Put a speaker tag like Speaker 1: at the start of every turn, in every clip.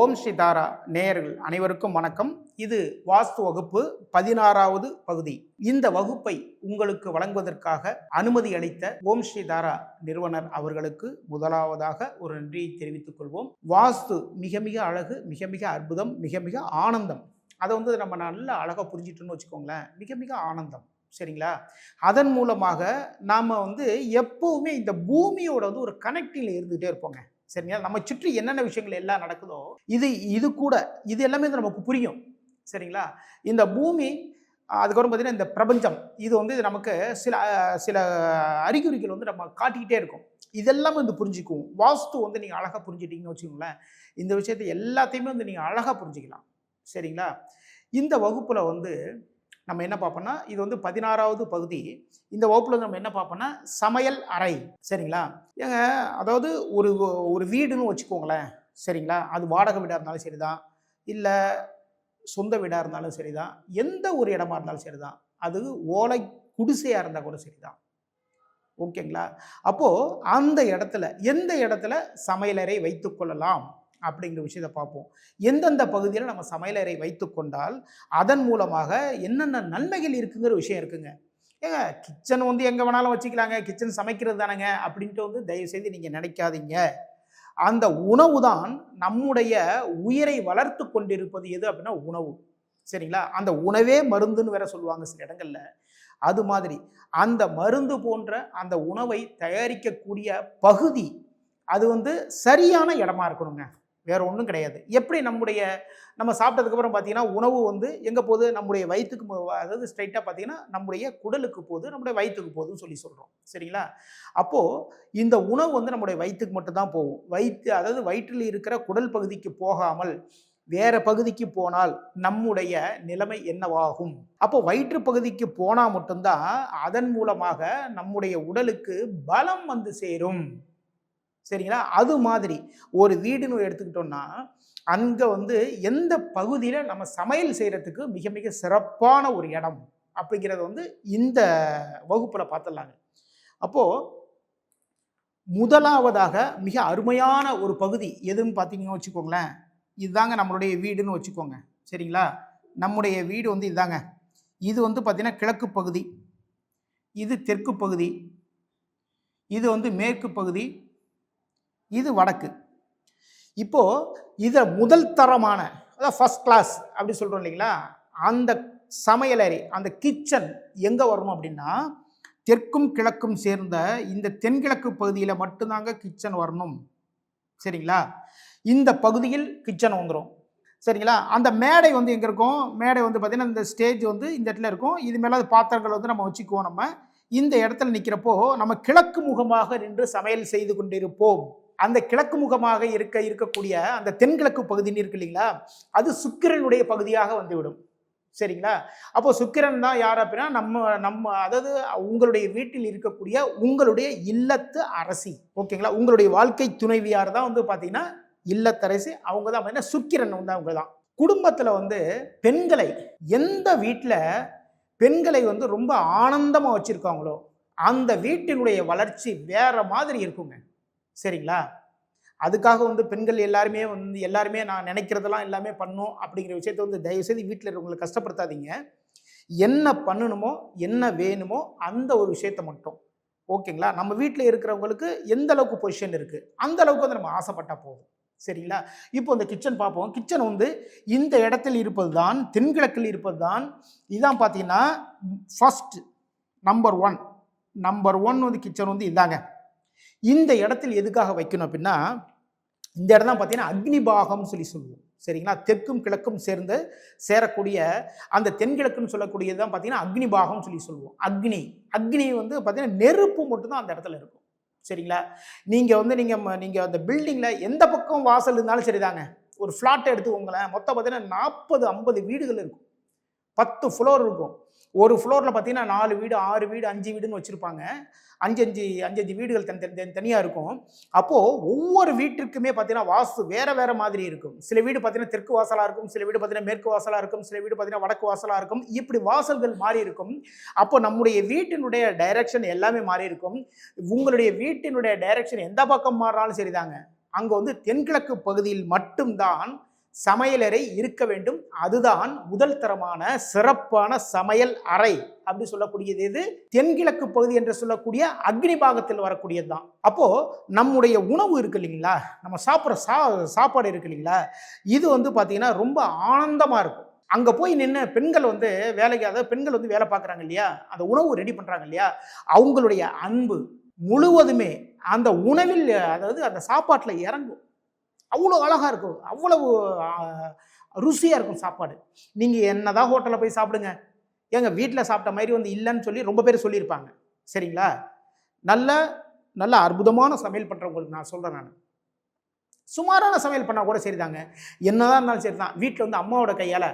Speaker 1: ஓம் ஸ்ரீ தாரா நேயர்கள் அனைவருக்கும் வணக்கம். இது வாஸ்து வகுப்பு பதினாறாவது பகுதி. இந்த வகுப்பை உங்களுக்கு வழங்குவதற்காக அனுமதி அளித்த ஓம் ஸ்ரீ தாரா நிறுவனர் அவர்களுக்கு முதலாவதாக ஒரு நன்றியை தெரிவித்துக் கொள்வோம். வாஸ்து மிக மிக அழகு மிக மிக அற்புதம் மிக மிக ஆனந்தம். அதை வந்து நம்ம நல்லா அழகாக புரிஞ்சிட்டோன்னு வச்சுக்கோங்களேன். மிக மிக ஆனந்தம். சரிங்களா? அதன் மூலமாக நாம் வந்து எப்போவுமே இந்த பூமியோட வந்து ஒரு கனெக்டில் இருந்துகிட்டே இருப்போங்க. சரிங்களா? நம்ம சுற்றி என்னென்ன விஷயங்கள் எல்லாம் நடக்குதோ இது இது கூட இது எல்லாமே வந்து நமக்கு புரியும். சரிங்களா? இந்த பூமி அதுக்கப்புறம் பார்த்தீங்கன்னா இந்த பிரபஞ்சம் இது வந்து நமக்கு சில சில அறிகுறிகள் வந்து நம்ம காட்டிக்கிட்டே இருக்கும். இதெல்லாம் வந்து புரிஞ்சுக்குவோம் வாஸ்து வந்து நீங்கள் அழகாக புரிஞ்சுட்டீங்கன்னு வச்சுக்கோங்களேன். இந்த விஷயத்தை எல்லாத்தையுமே வந்து நீங்கள் அழகாக புரிஞ்சுக்கலாம். சரிங்களா? இந்த வகுப்பில் வந்து நம்ம என்ன பார்ப்போம்னா இது வந்து பதினாறாவது பகுதி. இந்த வகுப்பில் வந்து நம்ம என்ன பார்ப்போம்னா சமையல் அறை. சரிங்களா? ஏங்க அதாவது ஒரு ஒரு வீடுன்னு வச்சுக்கோங்களேன். சரிங்களா? அது வாடகை வீடாக இருந்தாலும் சரி தான் இல்லை சொந்த வீடாக இருந்தாலும் சரி தான் எந்த ஒரு இடமா இருந்தாலும் சரி தான் அது ஓலை குடிசையாக இருந்தால் கூட சரி தான் ஓகேங்களா? அப்போது அந்த இடத்துல எந்த இடத்துல சமையலறை வைத்துக்கொள்ளலாம் அப்படிங்கிற விஷயத்தை பார்ப்போம். எந்தெந்த பகுதியில் நம்ம சமையலறை வைத்து கொண்டால் அதன் மூலமாக என்னென்ன நன்மைகள் இருக்குங்கிற விஷயம் இருக்குங்க. ஏங்க கிச்சன் வந்து எங்கே வேணாலும் வச்சுக்கலாங்க. கிச்சன் சமைக்கிறது தானேங்க அப்படின்ட்டு வந்து தயவுசெய்து நீங்கள் நினைக்காதீங்க. அந்த உணவு தான் நம்முடைய உயிரை வளர்த்து கொண்டிருப்பது எது அப்படின்னா உணவு. சரிங்களா? அந்த உணவே மருந்துன்னு வேற சொல்லுவாங்க சில இடங்கள்ல. அது மாதிரி அந்த மருந்து போன்ற அந்த உணவை தயாரிக்கக்கூடிய பகுதி அது வந்து சரியான இடமா இருக்கணுங்க. வேற ஒன்றும் கிடையாது. எப்படி நம்முடைய நம்ம சாப்பிட்டதுக்கப்புறம் பார்த்தீங்கன்னா உணவு வந்து எங்கே போகுது? நம்முடைய வயிற்றுக்கு அதாவது ஸ்ட்ரைட்டாக பார்த்தீங்கன்னா நம்முடைய குடலுக்கு போகுது நம்முடைய வயிற்றுக்கு போகுதுன்னு சொல்லி சொல்கிறோம் சரிங்களா? அப்போது இந்த உணவு வந்து நம்முடைய வயிற்றுக்கு மட்டும்தான் போகும். வயிற்று அதாவது வயிற்றில் இருக்கிற குடல் பகுதிக்கு போகாமல் வேற பகுதிக்கு போனால் நம்முடைய நிலைமை என்னவாகும்? அப்போ வயிற்று பகுதிக்கு போனால் மட்டும்தான் அதன் மூலமாக நம்முடைய உடலுக்கு பலம் வந்து சேரும். சரிங்களா? அது மாதிரி ஒரு வீடுன்னு எடுத்துக்கிட்டோம்னா அங்கே வந்து எந்த பகுதியில் நம்ம சமையல் செய்கிறதுக்கு மிக மிக சிறப்பான ஒரு இடம் அப்படிங்கிறத வந்து இந்த வகுப்பில் பார்த்துடலாங்க அப்போது முதலாவதாக மிக அருமையான ஒரு பகுதி எதுன்னு பார்த்தீங்கன்னு வச்சுக்கோங்களேன். இதுதாங்க நம்மளுடைய வீடுன்னு வச்சுக்கோங்க. சரிங்களா? நம்முடைய வீடு வந்து இதுதாங்க இது வந்து பார்த்திங்கன்னா கிழக்கு பகுதி. இது தெற்கு பகுதி. இது வந்து மேற்கு பகுதி. இது வடக்கு. இப்போ இதை முதல் தரமான அதாவது ஃபர்ஸ்ட் கிளாஸ் அப்படி சொல்கிறோம் இல்லைங்களா? அந்த சமையலறை அந்த கிச்சன் எங்கே வரணும் அப்படின்னா தெற்கும் கிழக்கும் சேர்ந்த இந்த தென்கிழக்கு பகுதியில் மட்டும்தாங்க கிச்சன் வரணும். சரிங்களா? இந்த பகுதியில் கிச்சன் வந்துடும் சரிங்களா? அந்த மேடை வந்து எங்கே இருக்கும்? மேடை வந்து பார்த்திங்கன்னா இந்த ஸ்டேஜ் வந்து இந்த இடத்துல இருக்கும். இது மேலே பாத்திரங்கள் வந்து நம்ம வச்சுக்குவோம் நம்ம. இந்த இடத்துல நிற்கிறப்போ நம்ம கிழக்கு முகமாக நின்று சமையல் செய்து கொண்டிருப்போம். அந்த கிழக்கு முகமாக இருக்க இருக்கக்கூடிய அந்த தென்கிழக்கு பகுதின்னு இருக்கு இல்லைங்களா? அது சுக்கிரனுடைய பகுதியாக வந்துவிடும். சரிங்களா? அப்போ சுக்கிரன் தான் யார் அப்படின்னா நம்ம நம்ம அதாவது உங்களுடைய வீட்டில் இருக்கக்கூடிய உங்களுடைய இல்லத்து அரசி. ஓகேங்களா? உங்களுடைய வாழ்க்கை துணைவியார் தான் வந்து பார்த்தீங்கன்னா இல்லத்தரசி அவங்க தான் பார்த்தீங்கன்னா சுக்கிரன் வந்து அவங்க தான். குடும்பத்தில் வந்து பெண்களை எந்த வீட்டில் பெண்களை வந்து ரொம்ப ஆனந்தமாக வச்சுருக்காங்களோ அந்த வீட்டினுடைய வளர்ச்சி வேற மாதிரி இருக்குங்க. சரிங்களா? அதுக்காக வந்து பெண்கள் எல்லாருமே வந்து எல்லாருமே நான் நினைக்கிறதெல்லாம் எல்லாமே பண்ணும் அப்படிங்கிற விஷயத்த வந்து தயவுசெய்து வீட்டில் இருக்கவங்களை கஷ்டப்படுத்தாதீங்க. என்ன பண்ணணுமோ என்ன வேணுமோ அந்த ஒரு விஷயத்த மட்டும். ஓகேங்களா? நம்ம வீட்டில் இருக்கிறவங்களுக்கு எந்த அளவுக்கு பொசிஷன் இருக்குது அந்த அளவுக்கு வந்து நம்ம ஆசைப்பட்டால் போதும். சரிங்களா? இப்போ இந்த கிச்சன் பார்ப்போம். கிச்சன் வந்து இந்த இடத்தில் இருப்பது தான் தென்கிழக்கில் இருப்பது தான் இதான் பார்த்தீங்கன்னா first number one number one வந்து கிச்சன் வந்து இதாங்க. இந்த இடத்தில் எதுக்காக வைக்கணும் அப்படின்னா இந்த இடம் தான் பார்த்தீங்கன்னா அக்னிபாகம்னு சொல்லி சொல்லுவோம். சரிங்களா? தெற்கும் கிழக்கும் சேர்ந்து சேரக்கூடிய அந்த தென்கிழக்குன்னு சொல்லக்கூடியது தான் பார்த்தீங்கன்னா அக்னிபாகம்னு சொல்லி சொல்லுவோம். அக்னி. அக்னி வந்து பார்த்தீங்கன்னா நெருப்பு மட்டும்தான் அந்த இடத்துல இருக்கும். சரிங்களா? நீங்கள் வந்து நீங்கள் நீங்கள் அந்த பில்டிங்கில் எந்த பக்கம் வாசல் இருந்தாலும் சரிதாங்க. ஒரு ஃப்ளாட்டை எடுத்துக்கோங்களேன் மொத்தம் பார்த்தீங்கன்னா நாற்பது ஐம்பது வீடுகள் இருக்கும். பத்து ஃப்ளோர் இருக்கும். ஒரு ஃப்ளோரில் பார்த்தீங்கன்னா நாலு வீடு ஆறு வீடு அஞ்சு வீடுன்னு வச்சுருப்பாங்க. அஞ்சு அஞ்சு அஞ்சு அஞ்சு வீடுகள் தனி தனி தனியாக இருக்கும். அப்போது ஒவ்வொரு வீட்டிற்குமே பார்த்தீங்கன்னா வாஸ்து வேறு வேறு மாதிரி இருக்கும். சில வீடு பார்த்தீங்கன்னா தெற்கு வாசலாக இருக்கும் சில வீடு பார்த்தீங்கன்னா மேற்கு வாசலாக இருக்கும் சில வீடு பார்த்தீங்கன்னா வடக்கு வாசலாக இருக்கும். இப்படி வாசல்கள் மாறி இருக்கும். அப்போ நம்முடைய வீட்டினுடைய டைரக்ஷன் எல்லாமே மாறி இருக்கும். உங்களுடைய வீட்டினுடைய டைரக்ஷன் எந்த பக்கம் மாறினாலும் சரிதாங்க. அங்கே வந்து தென்கிழக்கு பகுதியில் மட்டும்தான் சமையலறை இருக்க வேண்டும். அதுதான் முதல் தரமான சிறப்பான சமையல் அறை அப்படி சொல்லக்கூடியது இது தென்கிழக்கு பகுதி என்று சொல்லக்கூடிய அக்னி பாகத்தில் வரக்கூடியது தான். அப்போ நம்முடைய உணவு இருக்கு இல்லைங்களா? நம்ம சாப்பிட்ற சா சாப்பாடு இருக்கு இல்லைங்களா? இது வந்து பார்த்தீங்கன்னா ரொம்ப ஆனந்தமாக இருக்கும். அங்கே போய் நின்று பெண்கள் வந்து வேலைக்கு அதாவது பெண்கள் வந்து வேலை பார்க்குறாங்க இல்லையா? அந்த உணவு ரெடி பண்ணுறாங்க இல்லையா? அவங்களுடைய அன்பு முழுவதுமே அந்த உணவில் அதாவது அந்த சாப்பாட்டில் இறங்கும். அவ்வளோ அழகாக இருக்கும். அவ்வளவு ருசியாக இருக்கும் சாப்பாடு. நீங்கள் என்னதான் ஹோட்டலில் போய் சாப்பிடுங்க. ஏங்க வீட்டில் சாப்பிட்ட மாதிரி வந்து இல்லைன்னு சொல்லி ரொம்ப பேர் சொல்லியிருப்பாங்க. சரிங்களா? நல்ல நல்ல அற்புதமான சமையல் பண்ணுறவங்களுக்கு நான் சொல்கிறேன் நான். சுமாரான சமையல் பண்ணால் கூட சரிதாங்க. என்னதான் இருந்தாலும் சரி தான் வீட்டில் வந்து அம்மாவோட கையால்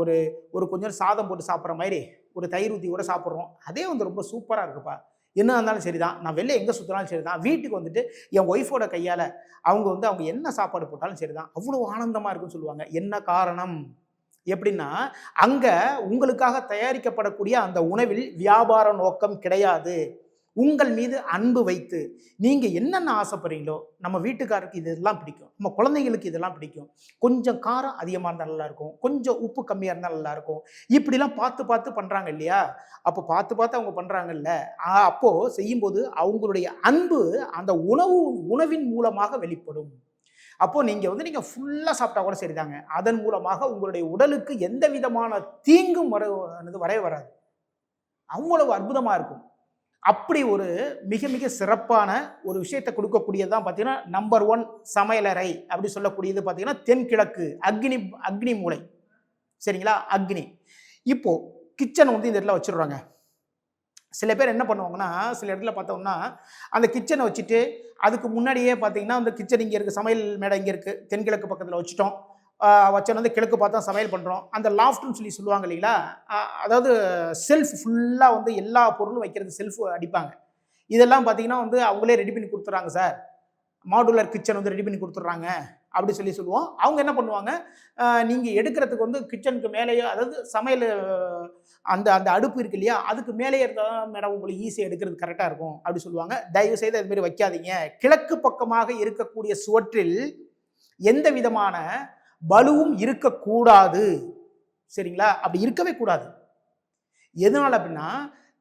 Speaker 1: ஒரு ஒரு கொஞ்சம் சாதம் போட்டு சாப்பிட்ற மாதிரி ஒரு தயிர் ஊற்றி கூட சாப்பிட்றோம். அதே வந்து ரொம்ப சூப்பராக இருக்குப்பா. என்ன இருந்தாலும் சரி தான் நான் வெளில எங்கே சுற்றினாலும் சரி தான் வீட்டுக்கு வந்துட்டு என் ஒய்ஃபோட கையால் அவங்க வந்து அவங்க என்ன சாப்பாடு போட்டாலும் சரி தான் அவ்வளோ ஆனந்தமாக இருக்குன்னு சொல்லுவாங்க. என்ன காரணம்? எப்படின்னா அங்கே உங்களுக்காக தயாரிக்கப்படக்கூடிய அந்த உணவில் வியாபார நோக்கம் கிடையாது. உங்கள் மீது அன்பு வைத்து நீங்கள் என்னென்ன ஆசைப்படுறீங்களோ நம்ம வீட்டுக்காருக்கு இதெல்லாம் பிடிக்கும். நம்ம குழந்தைங்களுக்கு இதெல்லாம் பிடிக்கும். கொஞ்சம் காரம் அதிகமாக இருந்தால் நல்லாயிருக்கும். கொஞ்சம் உப்பு கம்மியாக இருந்தால் நல்லாயிருக்கும். இப்படிலாம் பார்த்து பார்த்து பண்ணுறாங்க இல்லையா? அப்போ பார்த்து பார்த்து அவங்க பண்ணுறாங்கல்ல அப்போது செய்யும்போது அவங்களுடைய அன்பு அந்த உணவு உணவின் மூலமாக வெளிப்படும். அப்போது நீங்கள் வந்து நீங்கள் ஃபுல்லாக சாப்பிட்டா கூட சரிதாங்க. அதன் மூலமாக உங்களுடைய உடலுக்கு எந்த விதமான தீங்கும் வர வரவே வராது. அவ்வளவு அற்புதமாக இருக்கும். அப்படி ஒரு மிக மிக சிறப்பான ஒரு விஷயத்தை கொடுக்கக்கூடியது தான் பார்த்தீங்கன்னா நம்பர் ஒன் சமையலறை அப்படி சொல்லக்கூடியது பார்த்தீங்கன்னா தென்கிழக்கு அக்னி அக்னி மூளை. சரிங்களா? அக்னி. இப்போ கிச்சன் வந்து இந்த இடத்துல வச்சுடுறாங்க. சில பேர் என்ன பண்ணுவாங்கன்னா சில இடத்துல பார்த்தோம்னா அந்த கிச்சனை வச்சுட்டு அதுக்கு முன்னாடியே பார்த்தீங்கன்னா அந்த கிச்சன் இங்கே இருக்குது சமையல் மேடை இங்கே இருக்குது தென்கிழக்கு பக்கத்தில் வச்சுட்டோம். வச்சோன்னு வந்து கிழக்கு பார்த்தா சமையல் பண்ணுறோம் அந்த லாஃப்ட்னு சொல்லி சொல்லுவாங்க இல்லைங்களா? அதாவது செல்ஃப் ஃபுல்லாக வந்து எல்லா பொருளும் வைக்கிறது செல்ஃப் அடிப்பாங்க. இதெல்லாம் பார்த்தீங்கன்னா வந்து அவங்களே ரெடி பண்ணி கொடுத்துட்றாங்க சார். மாடுலர் கிச்சன் வந்து ரெடி பண்ணி கொடுத்துட்றாங்க அப்படி சொல்லி சொல்லுவோம். அவங்க என்ன பண்ணுவாங்க? நீங்கள் எடுக்கிறதுக்கு வந்து கிச்சனுக்கு மேலேயோ அதாவது சமையல் அந்த அந்த அடுப்பு இருக்கு இல்லையா? அதுக்கு மேலே இருந்தால் தான் மேடம் உங்களுக்கு ஈஸியாக எடுக்கிறது கரெக்டாக இருக்கும் அப்படி சொல்லுவாங்க. தயவு செய்து அதுமாரி வைக்காதீங்க. கிழக்கு பக்கமாக இருக்கக்கூடிய சுவற்றில் எந்த விதமான பலுவும் இருக்கக்கூடாது. சரிங்களா? அப்படி இருக்கவே கூடாது. எதனால் அப்படின்னா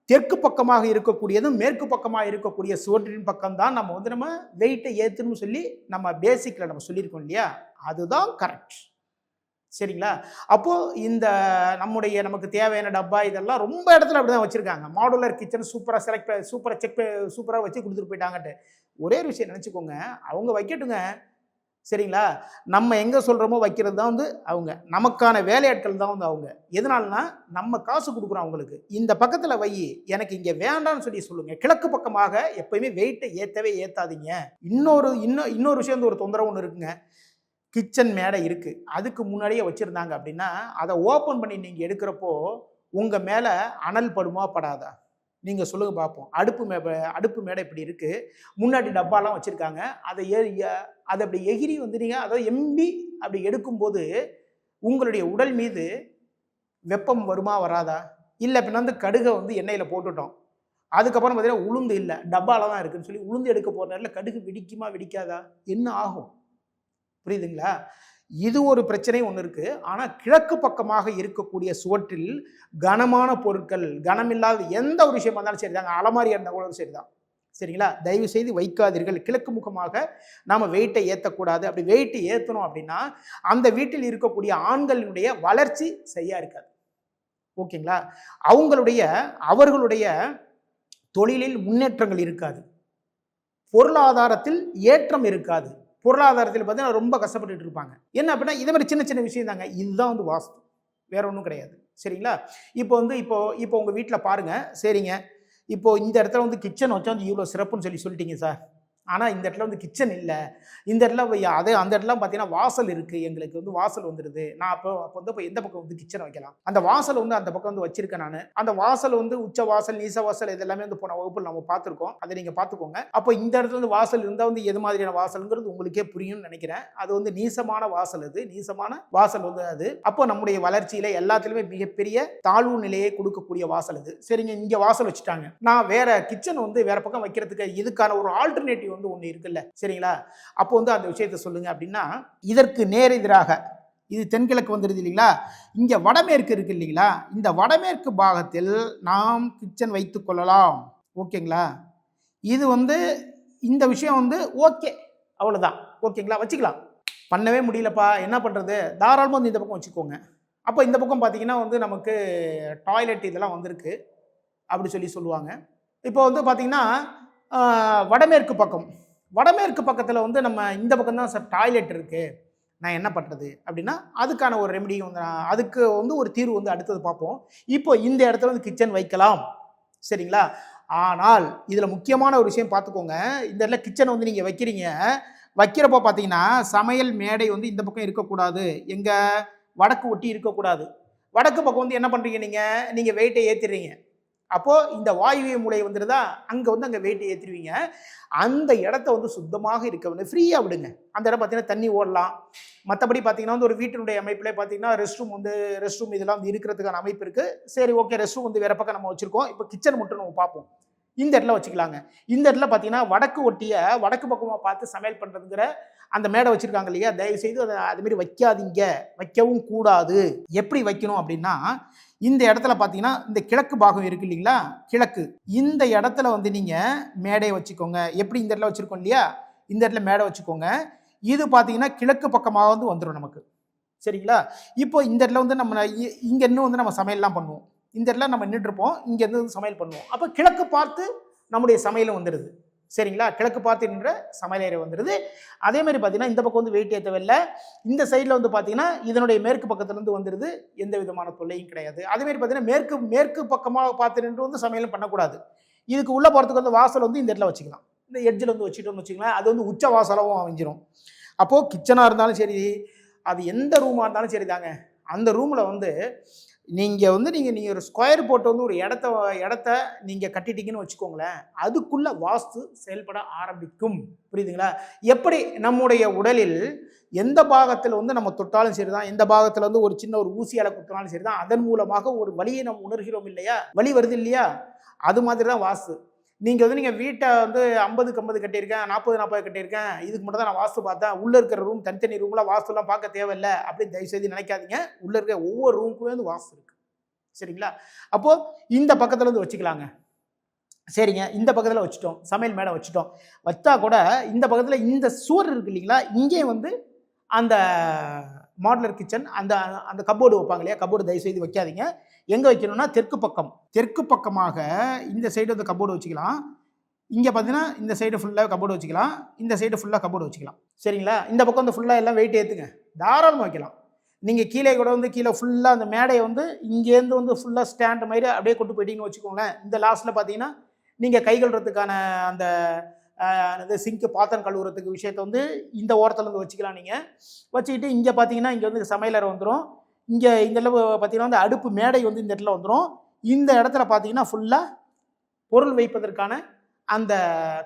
Speaker 1: தெற்கு பக்கமாக இருக்கக்கூடியதும் மேற்கு பக்கமாக இருக்கக்கூடிய சுவற்றின் பக்கம் தான் நம்ம வந்து நம்ம வெயிட்டை ஏற்றுன்னு சொல்லி நம்ம பேசிக்கில் நம்ம சொல்லியிருக்கோம் இல்லையா? அதுதான் கரெக்ட் சரிங்களா? அப்போது இந்த நம்முடைய நமக்கு தேவையான டப்பா இதெல்லாம் ரொம்ப இடத்துல அப்படி தான் வச்சுருக்காங்க மாடுலர் கிச்சன் சூப்பராக செலக்ட் சூப்பராக செக் சூப்பராக வச்சு கொடுத்துட்டு போயிட்டாங்கன்ட்டு. ஒரே ஒரு விஷயம் நினச்சிக்கோங்க. அவங்க வைக்கட்டுங்க. சரிங்களா? நம்ம எங்கே சொல்கிறோமோ வைக்கிறது தான் வந்து அவங்க. நமக்கான வேலையாட்கள் தான் வந்து அவங்க. எதனால்னா நம்ம காசு கொடுக்குறோம் அவங்களுக்கு. இந்த பக்கத்தில் வை. எனக்கு இங்கே வேண்டாம்னு சொல்லி சொல்லுங்கள் கிழக்கு பக்கமாக எப்பயுமே வெயிட்டை ஏற்றவே ஏற்றாதீங்க இன்னொரு இன்னும் இன்னொரு விஷயம் வந்து ஒரு தொந்தரவு ஒன்று இருக்குங்க. கிச்சன் மேடை இருக்குது அதுக்கு முன்னாடியே வச்சுருந்தாங்க அப்படின்னா அதை ஓப்பன் பண்ணி நீங்கள் எடுக்கிறப்போ உங்கள் மேலே அனல் படுமா படாதா? நீங்கள் சொல்லுங்கள் பார்ப்போம் அடுப்பு மே அடுப்பு மேடை இப்படி இருக்குது முன்னாடி டப்பாலாம் வச்சுருக்காங்க. அதை ஏ அதை அப்படி எகிரி வந்து நீங்கள் அதாவது எம்பி அப்படி எடுக்கும்போது உங்களுடைய உடல் மீது வெப்பம் வருமா வராதா? இல்லை அப்படின்னா வந்து கடுகை வந்து எண்ணெயில் போட்டுட்டோம். அதுக்கப்புறம் பார்த்தீங்கன்னா உளுந்து இல்லை. டப்பாவில் தான் இருக்குதுன்னு சொல்லி உளுந்து எடுக்க போகிற நேரத்தில் கடுகு வெடிக்குமா வெடிக்காதா? என்ன ஆகும்? புரியுதுங்களா? இது ஒரு பிரச்சனை ஒன்று இருக்குது ஆனால் கிழக்கு பக்கமாக இருக்கக்கூடிய சுவற்றில் கனமான பொருட்கள் கனமில்லாத எந்த ஒரு விஷயமா இருந்தாலும் சரி தாங்க அலமாரியாக இருந்தால் கூட சரி தான் சரிங்களா? தயவு செய்து வைக்காதீர்கள். கிழக்கு முகமாக நாம் வெயிட்டை ஏற்றக்கூடாது அப்படி வெயிட்டை ஏற்றணும் அப்படின்னா அந்த வீட்டில் இருக்கக்கூடிய ஆண்களினுடைய வளர்ச்சி சரியாக இருக்காது. ஓகேங்களா? அவங்களுடைய அவர்களுடைய தொழிலில் முன்னேற்றங்கள் இருக்காது. பொருளாதாரத்தில் ஏற்றம் இருக்காது. பொருளாதாரத்தில் பார்த்தீங்கன்னா ரொம்ப கஷ்டப்பட்டுட்டு இருப்பாங்க. என்ன அப்படின்னா இதே மாதிரி சின்ன சின்ன விஷயம் தாங்க. இதுதான் வந்து வாஸ்து. வேற ஒன்றும் கிடையாது. சரிங்களா? இப்போ வந்து இப்போ இப்போ உங்கள் வீட்டில் பாருங்கள் சரிங்க. இப்போ இந்த இடத்துல வந்து கிச்சன் வச்சா வந்து இவ்வளோ சிறப்புன்னு சொல்லி சொல்லிட்டீங்க சார் ஆனால் இந்த இடத்துல வந்து கிச்சன் இல்லை. இந்த இடத்துல அதே அந்த இடத்துல பார்த்தீங்கன்னா வாசல் இருக்குது எங்களுக்கு வந்து வாசல் வந்துடுது நான் அப்போ அப்போ வந்து இப்போ எந்த பக்கம் வந்து கிச்சனை வைக்கலாம். அந்த வாசல் வந்து அந்த பக்கம் வந்து வச்சிருக்கேன் நான். அந்த வாசல் வந்து உச்ச வாசல் நீச வாசல் இது எல்லாமே வந்து போன வகுப்பில் நம்ம பார்த்துருக்கோம் அதை நீங்கள் பார்த்துக்கோங்க அப்போ இந்த இடத்துல வந்து வாசல் இருந்தால் வந்து எது மாதிரியான வாசலுங்கிறது உங்களுக்கே புரியும்னு நினைக்கிறேன். அது வந்து நீசமான வாசல் அது. நீசமான வாசல் வந்து அது. அப்போ நம்முடைய வளர்ச்சியில் எல்லாத்துலேயுமே மிகப்பெரிய தாழ்வு நிலையை கொடுக்கக்கூடிய வாசல் அது. சரிங்க இங்கே வாசல் வச்சுட்டாங்க. நான் வேற கிச்சன் வந்து வேற பக்கம் வைக்கிறதுக்கு இதுக்கான ஒரு ஆல்டர்னேட்டிவ் வந்து ஒன்று இருக்குல்ல? சரிங்களா? அப்போ வந்து அந்த விஷயத்த சொல்லுங்க அப்படின்னா இதற்கு நேர் எதிராக இது தென்கிழக்கு வந்துடுது இல்லைங்களா? இங்கே வடமேற்கு இருக்கு இல்லைங்களா? இந்த வடமேற்கு பாகத்தில் நாம் கிச்சன் வைத்து கொள்ளலாம். ஓகேங்களா? இது வந்து இந்த விஷயம் வந்து ஓகே. அவ்வளோதான் ஓகேங்களா? வச்சுக்கலாம். பண்ணவே முடியலப்பா. என்ன பண்ணுறது தாராளமாக வந்து இந்த பக்கம் வச்சுக்கோங்க. அப்போ இந்த பக்கம் பார்த்தீங்கன்னா வந்து நமக்கு டாய்லெட் இதெல்லாம் வந்திருக்கு. அப்படி சொல்லி சொல்லுவாங்க. இப்போ வந்து பார்த்தீங்கன்னா வடமேற்கு பக்கம். வடமேற்கு பக்கத்தில் வந்து நம்ம இந்த பக்கம் தான் சார் டாய்லெட் இருக்குது நான் என்ன பண்ணுறது அப்படின்னா அதுக்கான ஒரு ரெமெடியும் வந்து நான் அதுக்கு வந்து ஒரு தீர்வு வந்து அடுத்தது பார்ப்போம். இப்போ இந்த இடத்துல வந்து கிச்சன் வைக்கலாம். சரிங்களா? ஆனால் இதில் முக்கியமான ஒரு விஷயம் பார்த்துக்கோங்க. இந்த இடத்துல கிச்சனை வந்து நீங்கள் வைக்கிறீங்க. வைக்கிறப்போ பார்த்தீங்கன்னா சமையல் மேடை வந்து இந்த பக்கம் இருக்கக்கூடாது. எங்கள் வடக்கு ஒட்டி இருக்கக்கூடாது. வடக்கு பக்கம் வந்து என்ன பண்ணுறீங்க நீங்கள் நீங்கள் வெயிட்டை ஏற்றிடுறீங்க அப்போது இந்த வாயுவிய மூளை வந்துடுதா அங்கே வந்து அங்கே வேட்டி ஏற்றிடுவீங்க அந்த இடத்த வந்து சுத்தமாக இருக்க வேண்டும். ஃப்ரீயாக விடுங்க. அந்த இடம் பார்த்தீங்கன்னா தண்ணி ஓடலாம். மற்றபடி பார்த்தீங்கன்னா வந்து ஒரு வீட்டினுடைய அமைப்பில் பார்த்தீங்கன்னா ரெஸ்ட் ரூம் வந்து ரெஸ்ட் ரூம் இதெல்லாம் வந்து இருக்கிறதுக்கான அமைப்பு இருக்குது சரி ஓகே ரெஸ்ட் ரூம் வந்து வேற பக்கம் நம்ம வச்சுருக்கோம். இப்போ கிச்சன் மட்டும் நம்ம பார்ப்போம். இந்த இடத்துல வச்சுக்கலாங்க. இந்த இடத்துல பார்த்தீங்கன்னா வடக்கு ஒட்டிய வடக்கு பக்கமாக பார்த்து சமையல் பண்ணுறதுங்கிற அந்த மேடை வச்சுருக்காங்க இல்லையா? தயவு செய்து அதை அதுமாரி வைக்காதீங்க. வைக்கவும் கூடாது. எப்படி வைக்கணும் அப்படின்னா இந்த இடத்துல பார்த்தீங்கன்னா இந்த கிழக்கு பாகம் இருக்கு இல்லைங்களா? கிழக்கு. இந்த இடத்துல வந்து நீங்கள் மேடையை வச்சுக்கோங்க. எப்படி இந்த இடத்துல வச்சுருக்கோம் இல்லையா? இந்த இடத்துல மேடை வச்சுக்கோங்க. இது பார்த்தீங்கன்னா கிழக்கு பக்கமாக வந்து வந்துடும் நமக்கு. சரிங்களா? இப்போ இந்த இடத்துல வந்து நம்ம இ- இன்னும் வந்து நம்ம சமையல்லாம் பண்ணுவோம். இந்த இடத்துல நம்ம நின்றுருப்போம் இங்கேருந்து வந்து சமையல் பண்ணுவோம். அப்போ கிழக்கு பார்த்து நம்முடைய சமையலும் வந்துடுது சரிங்களா? கிழக்கு பார்த்து நின்ற சமையலறை வந்துடுது அதே மாதிரி பார்த்தீங்கன்னா இந்த பக்கம் வந்து வெயிட் ஏற்றவில்லை இந்த சைடில் வந்து பார்த்தீங்கன்னா இதனுடைய மேற்கு பக்கத்துலேருந்து வந்துடுது எந்த விதமான தொல்லையும் கிடையாது. அதே மாதிரி பார்த்தீங்கன்னா மேற்கு மேற்கு பக்கமாக பார்த்து நின்று வந்து சமையலும் பண்ணக்கூடாது. இதுக்கு உள்ள போகிறதுக்கு வந்து வாசல் வந்து இந்த இடத்துல வச்சுக்கலாம். இந்த எட்ஜில் வந்து வச்சுட்டோம்னு வச்சுக்கலாம் அது வந்து உச்ச வாசலாகவும் அமைஞ்சிரும். அப்போது கிச்சனாக இருந்தாலும் சரி அது எந்த ரூமாக இருந்தாலும் சரி தாங்க. அந்த ரூமில் வந்து நீங்கள் வந்து நீங்கள் நீங்கள் ஒரு ஸ்கொயர் போட்டு வந்து ஒரு இடத்த இடத்த நீங்கள் கட்டிட்டீங்கன்னு வச்சுக்கோங்களேன் அதுக்குள்ளே வாஸ்து செயல்பட ஆரம்பிக்கும். புரியுதுங்களா? எப்படி நம்முடைய உடலில் எந்த பாகத்தில் வந்து நம்ம தொட்டாலும் சரி தான் எந்த பாகத்தில் வந்து ஒரு சின்ன ஒரு ஊசியால் குத்தினாலும் சரி தான் அதன் மூலமாக ஒரு வழியை நம்ம உணர்கிறோம் இல்லையா? வலி வருது இல்லையா? அது மாதிரி தான் வாஸ்து. நீங்கள் வந்து நீங்கள் வீட்டை வந்து ஐம்பதுக்கு ஐம்பது கட்டியிருக்கேன் நாற்பது நாற்பது கட்டியிருக்கேன் இதுக்கு மட்டும் தான் நான் வாஸ்து பார்த்தேன். உள்ளே இருக்கிற ரூம் தனித்தனி ரூம்லாம் வாஸ்துலாம் பார்க்க தேவையில்லை அப்படின்னு தயவுசெய்து நினைக்காதீங்க. உள்ளே இருக்க ஒவ்வொரு ரூமுக்குமே வந்து வாஸ்து இருக்குது சரிங்களா? அப்போது இந்த பக்கத்தில் வந்து வச்சுக்கலாங்க. சரிங்க. இந்த பக்கத்தில் வச்சுட்டோம். சமையல் மேடை வச்சுட்டோம். வச்சா கூட இந்த பக்கத்தில் இந்த சுவர் இருக்கு இல்லைங்களா? இங்கே வந்து அந்த மாடுலர் கிச்சன் அந்த அந்த கப்போர்டு வைப்பாங்க இல்லையா? கபோர்டு தயவுசெய்து வைக்காதீங்க. எங்கே வைக்கணும்னா தெற்கு பக்கம். தெற்கு பக்கமாக இந்த சைடு வந்து கப்போர்டு வச்சுக்கலாம். இங்கே பார்த்தீங்கன்னா இந்த சைடு ஃபுல்லாக கபோர்டு வச்சுக்கலாம். இந்த சைடு ஃபுல்லாக கபோர்டு வச்சுக்கலாம். சரிங்களா? இந்த பக்கம் வந்து ஃபுல்லாக எல்லாம் வெயிட் ஏற்றுங்க தாராளமாக வைக்கலாம். நீங்கள் கீழே கூட வந்து கீழே ஃபுல்லாக அந்த மேடையை வந்து இங்கேருந்து வந்து ஃபுல்லாக ஸ்டாண்ட் மாதிரி அப்படியே கொண்டு போயிட்டீங்கன்னு வச்சுக்கோங்களேன். இந்த லாஸ்ட்டில் பார்த்தீங்கன்னா நீங்கள் கை அந்த ஆஹ், இது சிங்க்கு பாத்திரம் கழுவுறதுக்கு விஷயத்தை வந்து இந்த ஓரத்தில் வந்து வச்சுக்கலாம் நீங்கள் வச்சுக்கிட்டு இங்கே பார்த்தீங்கன்னா இங்கே வந்து சமையலறை வந்துடும் இங்கே இந்த இடத்துல பார்த்தீங்கன்னா வந்து அடுப்பு மேடை வந்து இந்த இடத்துல வந்துடும் இந்த இடத்துல பார்த்தீங்கன்னா ஃபுல்லாக பொருள் வைப்பதற்கான அந்த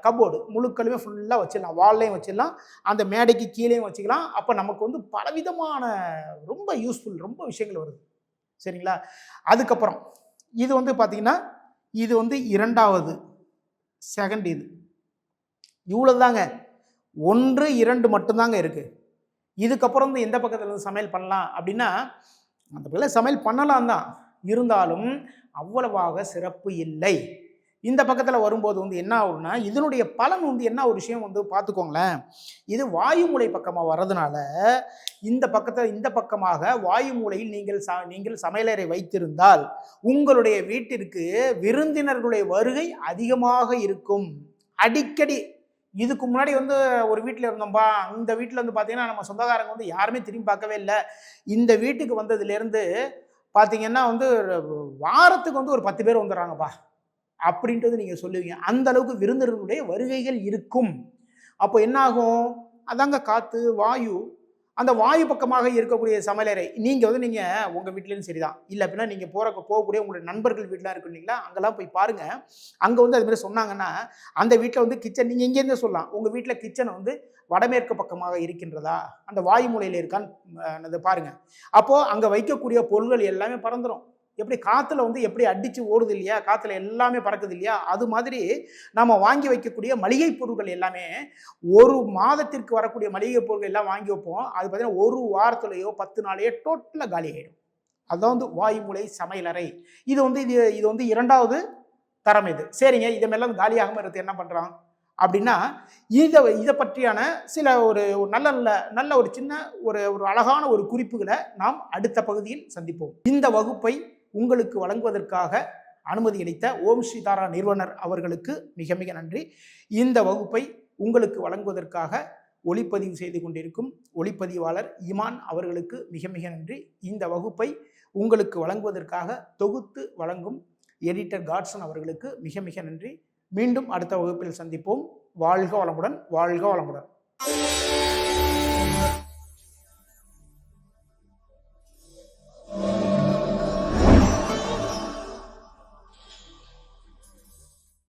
Speaker 1: கபோர்டு முழுக்களுமே ஃபுல்லாக வச்சிடலாம். வால்லையும் வச்சிடலாம். அந்த மேடைக்கு கீழேயும் வச்சுக்கலாம். அப்போ நமக்கு வந்து பலவிதமான ரொம்ப யூஸ்ஃபுல் ரொம்ப விஷயங்கள் வருது. சரிங்களா? அதுக்கப்புறம் இது வந்து பார்த்தீங்கன்னா இது வந்து இரண்டாவது செகண்ட் இது. இவ்வளோதாங்க ஒன்று இரண்டு மட்டும்தாங்க இருக்குது இதுக்கப்புறம் வந்து எந்த பக்கத்தில் இருந்து சமையல் பண்ணலாம் அப்படின்னா அந்த பக்கத்தில் சமையல் பண்ணலாம் தான். இருந்தாலும் அவ்வளவாக சிறப்பு இல்லை. இந்த பக்கத்தில் வரும்போது வந்து என்ன ஆகும்னா இதனுடைய பலன் வந்து என்ன ஒரு விஷயம் வந்து பார்த்துக்கோங்களேன். இது வாயு மூலை பக்கமாக வர்றதுனால இந்த பக்கத்தில் இந்த பக்கமாக வாயு மூலையில் நீங்கள் ச நீங்கள் சமையலறை வைத்திருந்தால் உங்களுடைய வீட்டிற்கு விருந்தினர்களுடைய வருகை அதிகமாக இருக்கும். அடிக்கடி இதுக்கு முன்னாடி வந்து ஒரு வீட்டில் இருந்தோம்பா இந்த வீட்டில் வந்து பார்த்தீங்கன்னா நம்ம சொந்தக்காரங்க வந்து யாருமே திரும்பி பார்க்கவே இல்லை. இந்த வீட்டுக்கு வந்ததுலேருந்து பார்த்தீங்கன்னா வந்து வாரத்துக்கு வந்து ஒரு பத்து பேர் வந்துடுறாங்கப்பா. அப்படின்றது நீங்கள் சொல்லுவீங்க. அந்த அளவுக்கு விருந்தினர்களுடைய வருகைகள் இருக்கும். அப்போ என்னாகும்? அதாங்க காற்று வாயு அந்த வாயு பக்கமாக இருக்கக்கூடிய சமையலறை நீங்கள் வந்து நீங்கள் உங்கள் வீட்லேயும் சரிதான். இல்லை அப்படின்னா நீங்கள் போகிற போகக்கூடிய உங்களுடைய நண்பர்கள் வீட்டிலாம் இருக்கும் இல்லைங்களா? அங்கெல்லாம் போய் பாருங்கள் அங்கே வந்து அதுமாதிரி சொன்னாங்கன்னா அந்த வீட்டில் வந்து கிச்சன் நீங்கள் இங்கேருந்து சொல்லலாம். உங்கள் வீட்டில் கிச்சன் வந்து வடமேற்கு பக்கமாக இருக்கின்றதா? அந்த வாயு மூலையில் இருக்கான்னு பாருங்கள் அப்போது அங்கே வைக்கக்கூடிய பொருள்கள் எல்லாமே பறந்துடும் எப்படி காற்றுல வந்து எப்படி அடித்து ஓடுது இல்லையா? காற்றுல எல்லாமே பறக்குது இல்லையா? அது மாதிரி நம்ம வாங்கி வைக்கக்கூடிய மளிகை பொருட்கள் எல்லாமே ஒரு மாதத்திற்கு வரக்கூடிய மளிகை பொருட்கள் எல்லாம் வாங்கி வைப்போம். அது பார்த்தீங்கன்னா ஒரு வாரத்துலேயோ பத்து நாளையோ டோட்டலாக காலி ஆகிடும் அதுதான் வந்து வாய்மூலை சமையலறை இது வந்து இது இது வந்து இரண்டாவது தரம் இது. சரிங்க இதை மேலாம் காலியாகாமல் இருக்கு என்ன பண்ணுறான் அப்படின்னா இதை இதை பற்றியான சில ஒரு நல்ல நல்ல நல்ல ஒரு சின்ன ஒரு ஒரு அழகான ஒரு குறிப்புகளை நாம் அடுத்த பகுதியில் சந்திப்போம். இந்த வகுப்பை உங்களுக்கு வழங்குவதற்காக அனுமதி அளித்த ஓம் ஸ்ரீதாரா நிறுவனர் அவர்களுக்கு மிக மிக நன்றி. இந்த வகுப்பை உங்களுக்கு வழங்குவதற்காக ஒளிப்பதிவு செய்து கொண்டிருக்கும் ஒளிப்பதிவாளர் இமான் அவர்களுக்கு மிக மிக நன்றி. இந்த வகுப்பை உங்களுக்கு வழங்குவதற்காக தொகுத்து வழங்கும் எடிட்டர் காட்சன் அவர்களுக்கு மிக மிக நன்றி. மீண்டும் அடுத்த வகுப்பில் சந்திப்போம். வாழ்க வளமுடன் வாழ்க வளமுடன்.